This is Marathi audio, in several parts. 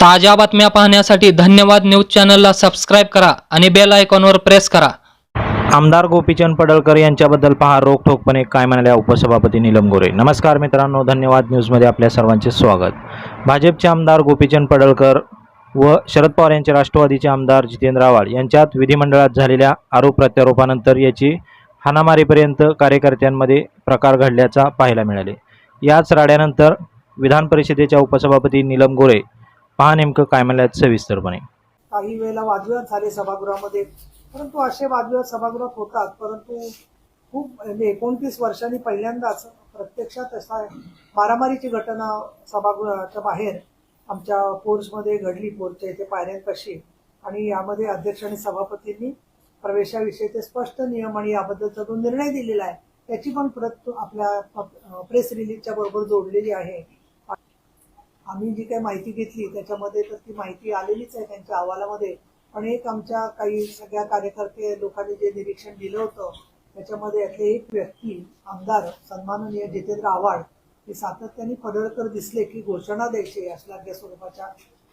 ताज्या बातम्या पाहण्यासाठी धन्यवाद न्यूज चॅनलला सबस्क्राईब करा आणि बेल आयकॉनवर प्रेस करा. आमदार गोपीचंद पडळकर यांच्याबद्दल पहा रोखठोकपणे काय म्हणाल्या उपसभापती नीलम गोरे नमस्कार मित्रांनो धन्यवाद न्यूजमध्ये आपल्या सर्वांचे स्वागत. भाजपचे आमदार गोपीचंद पडळकर व शरद पवार यांचे राष्ट्रवादीचे आमदार जितेंद्र आव्हाड यांच्यात विधिमंडळात झालेल्या आरोप प्रत्यारोपानंतर याची हाणामारीपर्यंत कार्यकर्त्यांमध्ये प्रकार घडल्याचा पाहायला मिळाले. याच राड्यानंतर विधान परिषदेच्या उपसभापती नीलम गोरे पहा नेमकं काय म्हणाल्यात सविस्तरपणे. काही वेळेला वादविवाद झाले सभागृहामध्ये परंतु असे वादविवाद सभागृहात होतात परंतु खूप म्हणजे एकोणतीस वर्षांनी पहिल्यांदाच प्रत्यक्षात असा मारामारीची घटना सभागृहाच्या बाहेर आमच्या फोर्समध्ये घडली फोर्सच्या इथे पायऱ्यांपाशी आणि यामध्ये अध्यक्ष आणि सभापतींनी प्रवेशाविषयीचे स्पष्ट नियम आणि याबद्दलचा जो निर्णय दिलेला आहे. त्याची पण प्रत आपल्या प्रेस रिलीजच्या बरोबर जोडलेली आहे. आम्ही जी काही माहिती घेतली त्याच्यामध्ये तर ती माहिती आलेलीच आहे त्यांच्या अहवालामध्ये. पण एक आमच्या काही सगळ्या कार्यकर्ते लोकांनी जे निरीक्षण दिलं होतं त्याच्यामध्ये यातले एक व्यक्ती आमदार सन्माननीय जितेंद्र आव्हाड हे सातत्याने पडळकर दिसले की घोषणा द्यायची असलाग्य स्वरूपाच्या.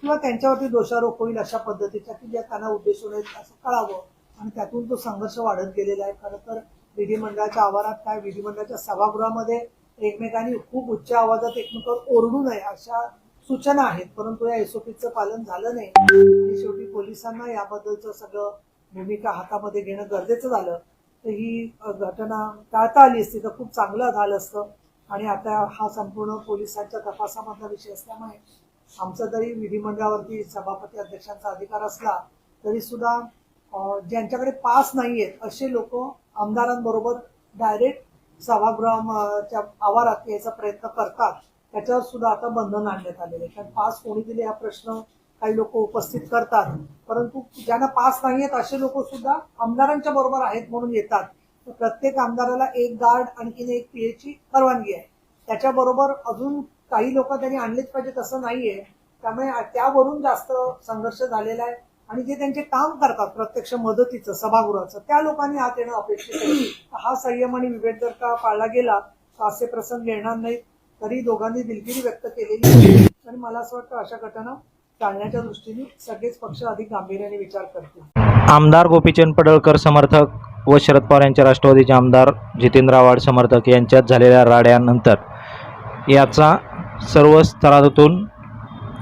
किंवा त्यांच्यावरती दोषारोप होईल अशा पद्धतीच्या की ज्या त्यांना उद्देशून आहेत असं कळावं. आणि त्यातून तो संघर्ष वाढत गेलेला आहे. खरं तर विधिमंडळाच्या आवारात काय? विधिमंडळाच्या सभागृहामध्ये एकमेकांनी खूप उच्च आवाजात एकमेकांवर ओरडू नये अशा सूचना आहेत परंतु या एसओपीचं पालन झालं नाही. आणि शेवटी पोलिसांना याबद्दलचं सगळं भूमिका हातामध्ये घेणं गरजेचं झालं. तर ही घटना टाळता आली असती तर खूप चांगलं झालं असतं. आणि आता हा संपूर्ण पोलिसांच्या तपासामधला विषय असल्यामुळे आमचा जरी विधिमंडळावरती सभापती अध्यक्षांचा अधिकार असला तरी सुद्धा ज्यांच्याकडे पास नाहीयेत असे लोक आमदारांबरोबर डायरेक्ट सभागृहाच्या आवारात यायचा प्रयत्न करतात. त्याच्यावर सुद्धा आता बंधन आणण्यात आलेले आहे. कारण पास कोणी दिले हा प्रश्न काही लोक उपस्थित करतात. परंतु ज्यांना पास नाही आहेत असे लोक सुद्धा आमदारांच्या बरोबर आहेत म्हणून येतात. तर प्रत्येक आमदाराला एक गार्ड आणखीन एक पीएची परवानगी आहे. त्याच्याबरोबर अजून काही लोक त्यांनी आणलेच पाहिजे तसं नाहीये. त्यामुळे त्यावरून जास्त संघर्ष झालेला आहे. आणि जे त्यांचे काम करतात प्रत्यक्ष मदतीचं सभागृहाचं त्या लोकांनी हात येणं अपेक्षित आहे. हा संयम आणि विवेक जर का पाळला गेला तर असे प्रसंग येणार नाहीत. तरी दोघांनी दिलगिरी व्यक्त केलेली आहे. आणि मला असं वाटतं अशा घटना टाळण्याच्या दृष्टीने सगळेच पक्ष अधिक गांभीर्याने विचार करतील. आमदार गोपीचंद पडळकर समर्थक व शरद पवार यांच्या राष्ट्रवादीचे आमदार जितेंद्र आव्हाड समर्थक यांच्यात झालेल्या राड्यानंतर याचा सर्व स्तरातून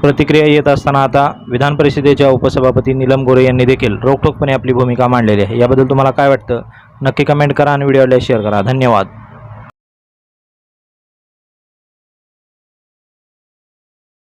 प्रतिक्रिया येत असताना आता विधान परिषदेच्या उपसभापती नीलम गोरे यांनी देखील रोखठोकपणे आपली भूमिका मांडलेली आहे. याबद्दल तुम्हाला काय वाटतं? नक्की कमेंट करा आणि व्हिडिओला शेअर करा. धन्यवाद.